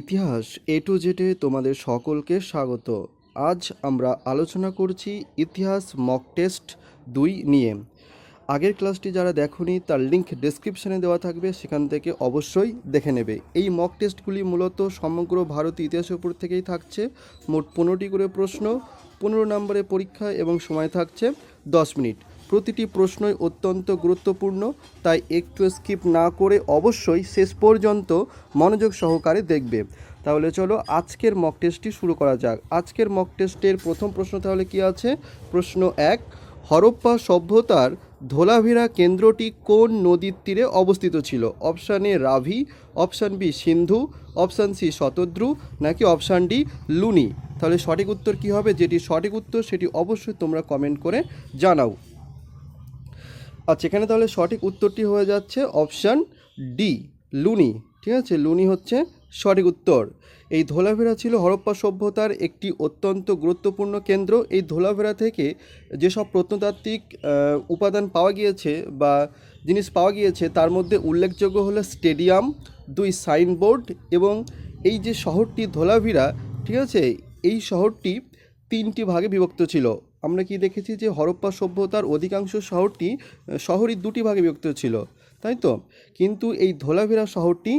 ইতিহাস এ টু জেডে তোমাদের সকলকে স্বাগত। আজ আমরা আলোচনা করছি ইতিহাস মক টেস্ট দুই নিয়ে। আগের ক্লাসটি যারা দেখোনি, তার লিঙ্ক ডেসক্রিপশনে দেওয়া থাকবে, সেখান থেকে অবশ্যই দেখে নেবে। এই মক টেস্টগুলি মূলত সমগ্র ভারতীয় ইতিহাসের উপর থেকেই থাকছে। মোট পনেরোটি করে প্রশ্ন, পনেরো নম্বরের পরীক্ষা এবং সময় থাকছে দশ মিনিট। প্রতিটি প্রশ্নই অত্যন্ত গুরুত্বপূর্ণ, তাই একটু স্কিপ না করে অবশ্যই শেষ পর্যন্ত মনোযোগ সহকারে দেখবে। তাহলে চলো আজকের মক টেস্টটি শুরু করা যাক। আজকের মক টেস্টের প্রথম প্রশ্ন তাহলে কি আছে? প্রশ্ন এক, হরপ্পা সভ্যতার ধোলাভিরা কেন্দ্রটি কোন নদীর তীরে অবস্থিত ছিল? Option A Ravi, option B Sindhu, option C Shatadru, নাকি অপশান ডি লুনি? তাহলে সঠিক উত্তর কি হবে? যেটি সঠিক উত্তর সেটি অবশ্যই তোমরা কমেন্ট করে জানাও। আচ্ছা এখানে তাহলে সঠিক উত্তরটি হয়ে যাচ্ছে অপশান ডি, লুনি। ঠিক আছে? লুনি হচ্ছে সঠিক উত্তর। এই ধোলাভেরা ছিল হরপ্পা সভ্যতার একটি অত্যন্ত গুরুত্বপূর্ণ কেন্দ্র। এই ধোলাভেরা থেকে যেসব প্রত্নতাত্ত্বিক উপাদান পাওয়া গিয়েছে বা জিনিস পাওয়া গিয়েছে, তার মধ্যে উল্লেখযোগ্য হলো স্টেডিয়াম, দুই সাইনবোর্ড এবং এই যে শহরটি ধোলাভিরা ঠিক আছে? এই শহরটি তিনটি ভাগে বিভক্ত ছিল। আমরা কি দেখেছি যে হরপ্পা সভ্যতার অধিকাংশ শহরটি শহরই দুটি ভাগে বিভক্ত ছিল, তাই তো? কিন্তু এই ধোলাভেরা শহরটি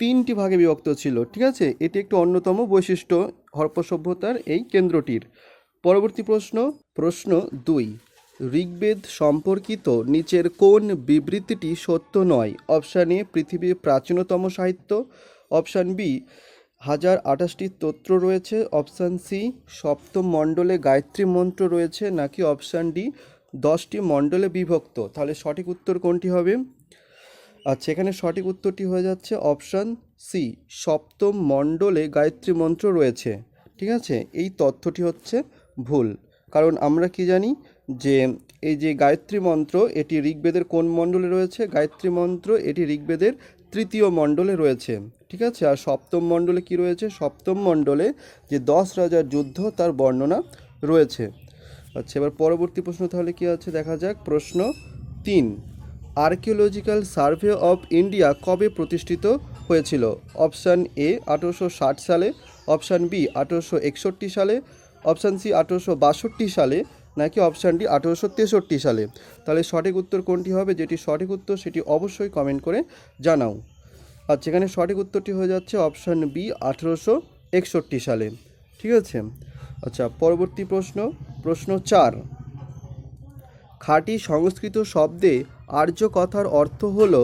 তিনটি ভাগে বিভক্ত ছিল, ঠিক আছে? এটি একটি অন্যতম বৈশিষ্ট্য হরপ্পা সভ্যতার এই কেন্দ্রটির। পরবর্তী প্রশ্ন প্রশ্ন দুই, ঋগ্বেদ সম্পর্কিত নিচের কোন বিবৃতিটি সত্য নয়? অপশান এ, পৃথিবীর প্রাচীনতম সাহিত্য। অপশান বি হাজার আঠাশটি স্তোত্র রয়েছে, অপশান সি, সপ্তম মণ্ডলে গায়ত্রী মন্ত্র রয়েছে নাকি অপশান ডি, দশটি মণ্ডলে বিভক্ত। তাহলে সঠিক উত্তর কোনটি হবে? আচ্ছা এখানে সঠিক উত্তরটি হয়ে যাচ্ছে অপশান সি, সপ্তম মণ্ডলে গায়ত্রী মন্ত্র রয়েছে। ঠিক আছে? এই তথ্যটি হচ্ছে ভুল। কারণ আমরা কি জানি যে এই যে গায়ত্রী মন্ত্র, এটি ঋগ্বেদের কোন মণ্ডলে রয়েছে? গায়ত্রী মন্ত্র, এটি ঋগ্বেদের তৃতীয় মণ্ডলে রয়েছে। ঠিক আছে? আর সপ্তম মণ্ডলে কি রয়েছে? সপ্তম মণ্ডলে যে দশ রাজার যুদ্ধ, তার বর্ণনা রয়েছে। আচ্ছা এবার পরবর্তী প্রশ্ন তাহলে কি আছে? দেখা যাক। প্রশ্ন তিন। আর্কিওলজিক্যাল সার্ভে অফ ইন্ডিয়া কবে প্রতিষ্ঠিত হয়েছিল? অপশান এ আঠেরোশো ষাট সালে। অপশান বি আঠেরোশো একষট্টি সালে। অপশান সি আঠেরোশো বাষট্টি সালে। নাকি অপশান ডি আঠেরোশো তেষট্টি সালে? তাহলে সঠিক উত্তর কোনটি হবে? যেটি সঠিক উত্তর, সেটি অবশ্যই কমেন্ট করে জানাও। আর যেখানে সঠিক উত্তরটি হয়ে যাচ্ছে অপশান বি আঠেরোশো একষট্টি সালে। ঠিক আছে? আচ্ছা পরবর্তী প্রশ্ন। প্রশ্ন চার। খাঁটি সংস্কৃত শব্দে আর্য কথার অর্থ হল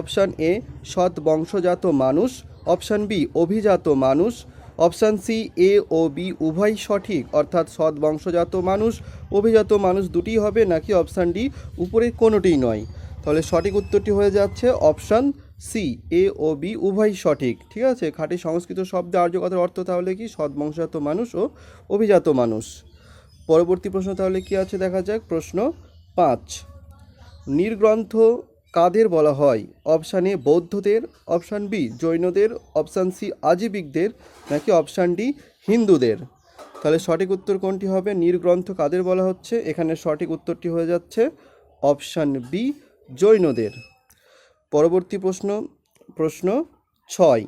অপশান এ সৎ বংশজাত মানুষ অপশান বি অভিজাত মানুষ অপশান সি এ ও বি উভয় সঠিক, অর্থাৎ সৎ বংশজাত মানুষ, অভিজাত মানুষ দুটিই হবে, নাকি অপশান ডি উপরে কোনোটিই নয়? তাহলে সঠিক উত্তরটি হয়ে যাচ্ছে অপশান সি এ ও বি উভয় সঠিক, ঠিক আছে? খাঁটি সংস্কৃত শব্দে আর্য কথার অর্থ তাহলে কি? সৎ বংশজাত মানুষ ও অভিজাত মানুষ। পরবর্তী প্রশ্ন তাহলে কি আছে? দেখা যাক। প্রশ্ন পাঁচ। নির্গ্রন্থ কাদের বলা হয়? অপশান এ বৌদ্ধদের, অপশান বি জৈনদের, অপশান সি আজীবিকদের, নাকি অপশান ডি হিন্দুদের? তাহলে সঠিক উত্তর কোনটি হবে? নির্গ্রন্থ কাদের বলা হচ্ছে? এখানে সঠিক উত্তরটি হয়ে যাচ্ছে অপশান বি জৈনদের। পরবর্তী প্রশ্ন প্রশ্ন ছয়।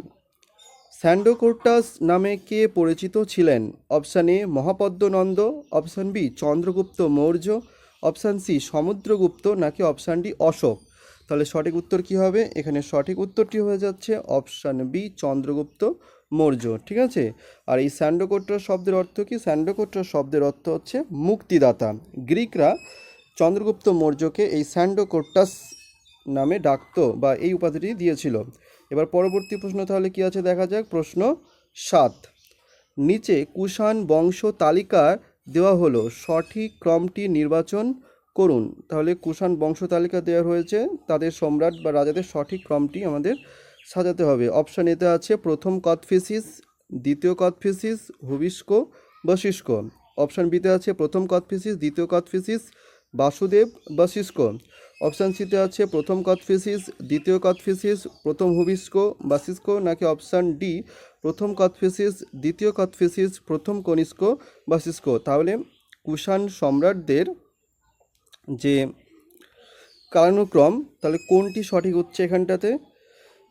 স্যান্ডোকোর্টাস নামে কে পরিচিত ছিলেন? Option A, Mahapadmananda, option B, Chandragupta Maurya, option C, Samudragupta, নাকি অপশান ডি, অশোক? তাহলে সঠিক উত্তর কি হবে? এখানে সঠিক উত্তরটি হয়ে যাচ্ছে অপশান বি, চন্দ্রগুপ্ত মৌর্য, ঠিক আছে? আর এই স্যান্ডোকোট্রা শব্দের অর্থ কি? স্যান্ডোকোট্রা শব্দের অর্থ হচ্ছে মুক্তিদাতা। গ্রিকরা চন্দ্রগুপ্ত মৌর্যকে এই স্যান্ডোকোট্টাস নামে ডাকতো বা এই উপাধিটি দিয়েছিল। এবার পরবর্তী প্রশ্ন তাহলে কি আছে দেখা যাক। প্রশ্ন সাত। নিচে কুষাণ বংশ তালিকা দেওয়া হলো। সঠিক ক্রমটি নির্বাচন করুন। তাহলে কুষাণ বংশ তালিকা দেওয়া হয়েছে। তাদের সম্রাট বা রাজাদের সঠিক ক্রমটি আমাদের সাজাতে হবে। অপশান এতে আছে প্রথম কথফিসিস দ্বিতীয় কথফিসিস হুবিস্কো বশিষ্ক। অপশান বিতে আছে প্রথম কথফিসিস দ্বিতীয় কথফিসিস বাসুদেব বশিষ্ক অপশান সিতে আছে প্রথম কথফিসিস দ্বিতীয় কথফিসিস প্রথম হুবিস্ক বাসিস্ক নাকি অপশান ডি প্রথম কথফিসিস দ্বিতীয় কথফিসিস প্রথম কনিষ্ক বাসিস্ক তাহলে কুষাণ সম্রাটদের যে কালানুক্রম তাহলে কোনটি সঠিক হচ্ছে এখানটাতে?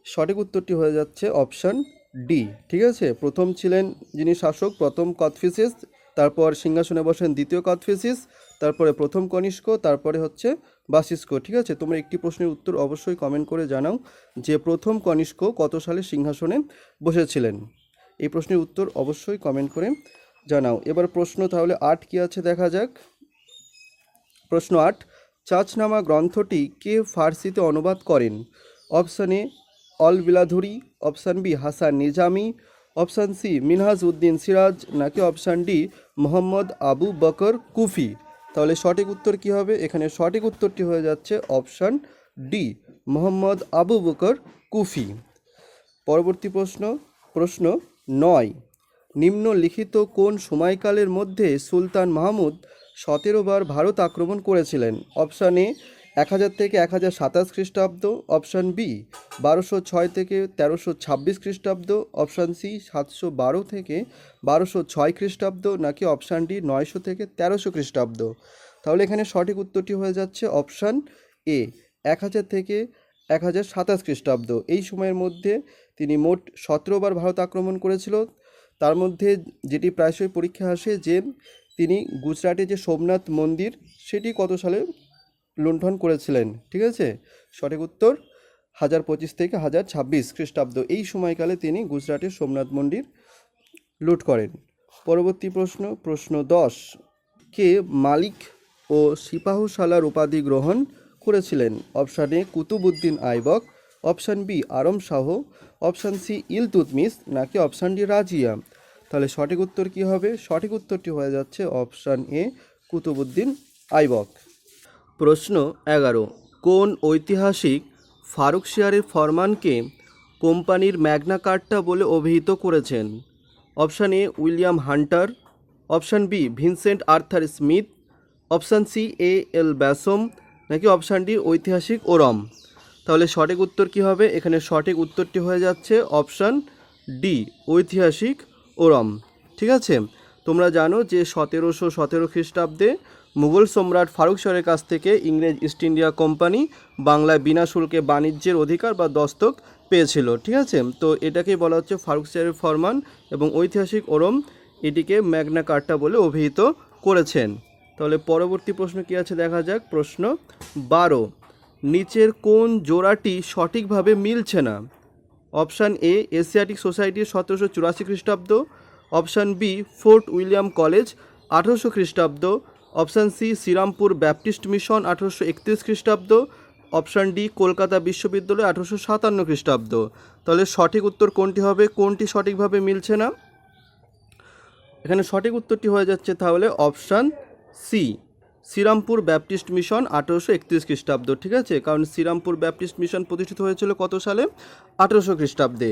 সঠিক উত্তরটি হয়ে যাচ্ছে অপশান ডি ঠিক আছে? প্রথম ছিলেন যিনি শাসক, প্রথম কথফিসিস তারপর সিংহাসনে বসেন দ্বিতীয় কথফিসিস তারপরে প্রথম কনিষ্ক, তারপরে হচ্ছে বাসিস্ক ঠিক আছে? তোমরা একটি প্রশ্নের উত্তর অবশ্যই কমেন্ট করে জানাও যে প্রথম কনিষ্ক কত সালে সিংহাসনে বসেছিলেন? এই প্রশ্নের উত্তর অবশ্যই কমেন্ট করে জানাও। এবার প্রশ্ন তাহলে আট কি আছে দেখা যাক। প্রশ্ন আট, চাচনামা গ্রন্থটি কে ফার্সিতে অনুবাদ করেন? Option A al Baladhuri option B, Hasan Nizami, option C Minhaj Uddin Siraj, নাকি অপশান ডি, মোহাম্মদ আবু বকর কুফি? তাহলে সঠিক উত্তর কি হবে? এখানে সঠিক উত্তরটি হয়ে যাচ্ছে অপশান ডি, মোহাম্মদ আবু বকর কুফি। পরবর্তী প্রশ্ন প্রশ্ন নয়, নিম্নলিখিত কোন সময়কালের মধ্যে সুলতান মাহমুদ সতেরো বার ভারত আক্রমণ করেছিলেন? অপশান এ এক হাজার থেকে এক হাজার সাতাশ খ্রিস্টাব্দ, অপশান বি, বারোশো ছয় থেকে তেরোশো ছাব্বিশ খ্রিস্টাব্দ, অপশান সি, সাতশো বারো থেকে বারোশো ছয় খ্রিস্টাব্দ, নাকি অপশান ডি, নয়শো থেকে তেরোশো খ্রিস্টাব্দ। তাহলে এখানে সঠিক উত্তরটি হয়ে যাচ্ছে অপশান এ, এক হাজার থেকে এক হাজার সাতাশ খ্রিস্টাব্দ। এই সময়ের মধ্যে তিনি মোট সতেরো বার ভারত আক্রমণ করেছিল। তার মধ্যে যেটি প্রায়শই পরীক্ষা আসে যে তিনি গুজরাটে যে সোমনাথ মন্দির, সেটি কত সালে লুণ্ঠন করেছিলেন, ঠিক আছে? সঠিক উত্তর, হাজার পঁচিশ থেকে হাজার ছাব্বিশ খ্রিস্টাব্দ। এই সময়কালে তিনি গুজরাটের সোমনাথ মন্দির লুট করেন। পরবর্তী প্রশ্ন প্রশ্ন দশ। কে মালিক ও সিপাহসালার উপাধি গ্রহণ করেছিলেন? Option A Qutbuddin Aibak. Option B, Aram Shah. Option C Iltutmish নাকি অপশান ডি, রাজিয়া? তাহলে সঠিক উত্তর কি হবে? সঠিক উত্তরটি হয়ে যাচ্ছে অপশান এ কুতুবুদ্দিন আইবক। প্রশ্ন এগারো। কোন ঐতিহাসিক ফারুক শিয়ারের ফরমানকে কোম্পানির ম্যাগনা কার্টা বলে অভিহিত করেছেন? Option A, William Hunter. Option B, Vincent Arthur Smith. Option C, A L Basham. নাকি অপশান ডি, ঐতিহাসিক ওরম? তাহলে সঠিক উত্তর কি হবে? এখানে সঠিক উত্তরটি হয়ে যাচ্ছে অপশান ডি, ঐতিহাসিক ওরম। ঠিক আছে? তোমরা জানো যে সতেরোশো সতেরো খ্রিস্টাব্দে মুঘল সম্রাট ফারুক শাহের কাছ থেকে ইংরেজ ইস্ট ইন্ডিয়া কোম্পানি বাংলায় বিনা শুল্কে বাণিজ্যের অধিকার বা দস্তক পেয়েছিল, ঠিক আছে? তো এটাকেই বলা হচ্ছে ফারুক শাহের ফরমান এবং ঐতিহাসিক ওরম এটিকে ম্যাগনা কার্টা বলে অভিহিত করেছেন। তাহলে পরবর্তী প্রশ্ন কী আছে দেখা যাক? প্রশ্ন বারো। নিচের কোন জোড়াটি সঠিকভাবে মিলছে না? অপশান এ, এশিয়াটিক সোসাইটি সতেরোশো চুরাশি খ্রিস্টাব্দ। Option B, Fort William College আঠেরোশো খ্রিস্টাব্দ। Option C, Serampore Baptist Mission আঠেরোশো একত্রিশ খ্রিস্টাব্দ। অপশান ডি, কলকাতা বিশ্ববিদ্যালয় আঠেরোশো সাতান্ন খ্রিস্টাব্দ। তাহলে সঠিক উত্তর কোনটি হবে? কোনটি সঠিকভাবে মিলছে না? এখানে সঠিক উত্তরটি হয়ে যাচ্ছে তাহলে option C, Serampore Baptist Mission আঠেরোশো একত্রিশ খ্রিস্টাব্দ। ঠিক আছে? কারণ শ্রীরামপুর ব্যাপটিস্ট মিশন প্রতিষ্ঠিত হয়েছিল কত সালে? আঠেরোশো খ্রিস্টাব্দে।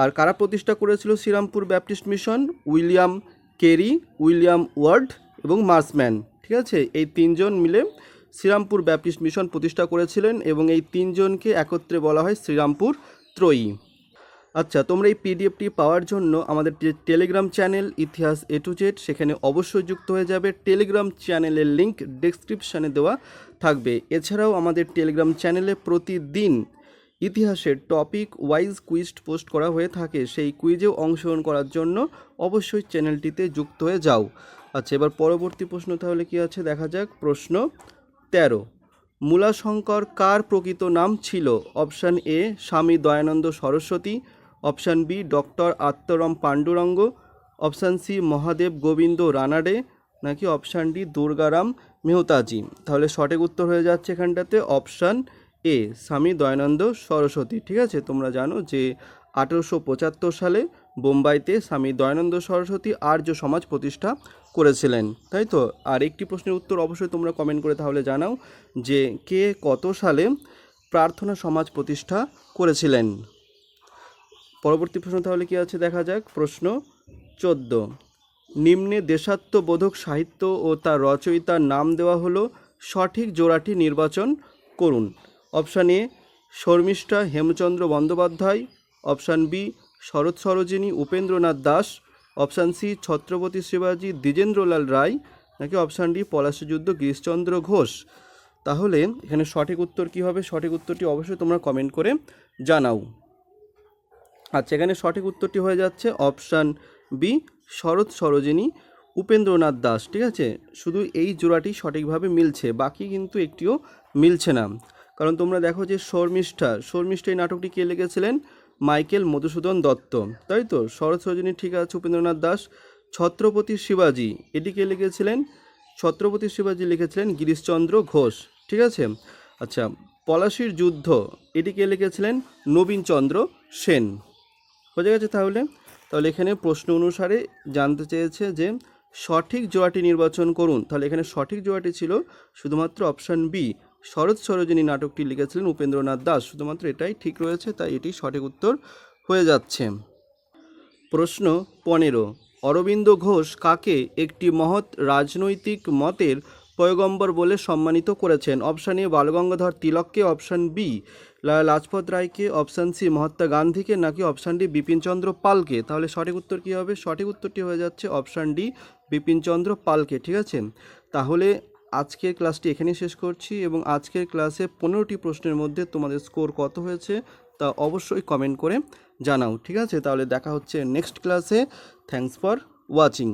আর কারা প্রতিষ্ঠা করেছিল Serampore Baptist Mission? William Carey, William Ward এবং মার্সম্যান। ঠিক আছে? এই তিনজন মিলে শ্রীরামপুর ব্যাপটিস্ট মিশন প্রতিষ্ঠা করেছিলেন এবং এই তিনজনকে একত্রে বলা হয় শ্রীরামপুর ত্রয়ী। আচ্ছা তোমরা এই পিডিএফটি পাওয়ার জন্য আমাদের টেলিগ্রাম চ্যানেল ইতিহাস এ টু জেড, সেখানে অবশ্যই যুক্ত হয়ে যাবে। টেলিগ্রাম চ্যানেলের লিঙ্ক ডেসক্রিপশানে দেওয়া থাকবে। এছাড়াও আমাদের টেলিগ্রাম চ্যানেলে প্রতিদিন ইতিহাসের টপিক, ওয়াইজ কুইজ পোস্ট করা হয়ে থাকে। সেই কুইজেও অংশগ্রহণ করার জন্য অবশ্যই চ্যানেলটিতে যুক্ত হয়ে যাও। আচ্ছা এবার পরবর্তী প্রশ্ন তাহলে কি আছে? দেখা যাক। প্রশ্ন তেরো। মূলাশঙ্কর কার প্রকৃত নাম ছিল? Option A, Swami Dayananda Saraswati. Option B, doctor Atmaram Pandurang. Option C, Mahadev Govind Ranade. নাকি অপশান ডি, দুর্গারাম মেহতাজি। তাহলে সঠিক উত্তর হয়ে যাচ্ছে এখানটাতে। Option A, Swami Dayananda Saraswati. ঠিক আছে? তোমরা জানো যে আঠেরোশো পঁচাত্তর সালে বোম্বাইতে স্বামী দয়ানন্দ সরস্বতী আর্য সমাজ প্রতিষ্ঠা করেছিলেন, তাই তো? আর একটি প্রশ্নের উত্তর অবশ্যই তোমরা কমেন্ট করে তাহলে জানাও যে কে কত সালে প্রার্থনা সমাজ প্রতিষ্ঠা করেছিলেন? পরবর্তী প্রশ্ন তাহলে কি আছে? দেখা যাক। প্রশ্ন চোদ্দ। নিম্নে দেশাত্মবোধক সাহিত্য ও তার রচয়িতার নাম দেওয়া হলো সঠিক জোড়াটি নির্বাচন করুন। Option A, Sharmishtha Hemchandra Bandyopadhyay. Option B, Sarat Sarojini Upendranath Das. Option C, Chhatrapati শিবাজী দ্বিজেন্দ্রলাল রায়, নাকি অপশান ডি পলাশযুদ্ধ গিরিশচন্দ্র ঘোষ? তাহলে এখানে সঠিক উত্তর কী হবে? সঠিক উত্তরটি অবশ্যই তোমরা কমেন্ট করে জানাও। আচ্ছা এখানে সঠিক উত্তরটি হয়ে যাচ্ছে অপশান বি, শরৎ সরোজিনী, উপেন্দ্রনাথ দাস, ঠিক আছে? শুধু এই জোড়াটি সঠিকভাবে মিলছে, বাকি কিন্তু একটিও মিলছে না। কারণ তোমরা দেখো যে শর্মিষ্ঠা শর্মিষ্ঠা এই নাটকটি কে লিখেছিলেন? মাইকেল মধুসূদন দত্ত। তাই তো? শরৎ সরোজিনী ঠিক আছে, উপেন্দ্রনাথ দাস। ছত্রপতি শিবাজি, এটি কে লিখেছিলেন? ছত্রপতি শিবাজি লিখেছিলেন গিরিশচন্দ্র ঘোষ, ঠিক আছে? আচ্ছা পলাশির যুদ্ধ, এটি কে লিখেছিলেন? নবীনচন্দ্র সেন। বোঝা গেছে তাহলে? তাহলে এখানে প্রশ্ন অনুসারে জানতে চেয়েছে যে, সঠিক জোড়াটি নির্বাচন করুন। তাহলে এখানে সঠিক জোড়াটি ছিল শুধুমাত্র অপশান বি শরৎ সরোজিনী নাটকটি লিখেছিলেন উপেন্দ্রনাথ দাস। শুধুমাত্র এটাই ঠিক রয়েছে, তাই এটি সঠিক উত্তর হয়ে যাচ্ছে। প্রশ্ন পনেরো, অরবিন্দ ঘোষ কাকে একটি মহৎ রাজনৈতিক মতের পয়গম্বর বলে সম্মানিত করেছেন? অপশান এ, বালগঙ্গাধর তিলককে, অপশান বি লাজপত রায়কে, অপশান সি, মহাত্মা গান্ধীকে, নাকি অপশান ডি, বিপিনচন্দ্র পালকে? তাহলে সঠিক উত্তর কী হবে? সঠিক উত্তরটি হয়ে যাচ্ছে অপশান ডি, বিপিনচন্দ্র পালকে, ঠিক আছে? তাহলে আজকের ক্লাসটি এখানেই শেষ করছি এবং আজকের ক্লাসে পনেরোটি প্রশ্নের মধ্যে তোমাদের স্কোর কত হয়েছে তা অবশ্যই কমেন্ট করে জানাও, ঠিক আছে? তাহলে দেখা হচ্ছে নেক্সট ক্লাসে। Thanks for watching.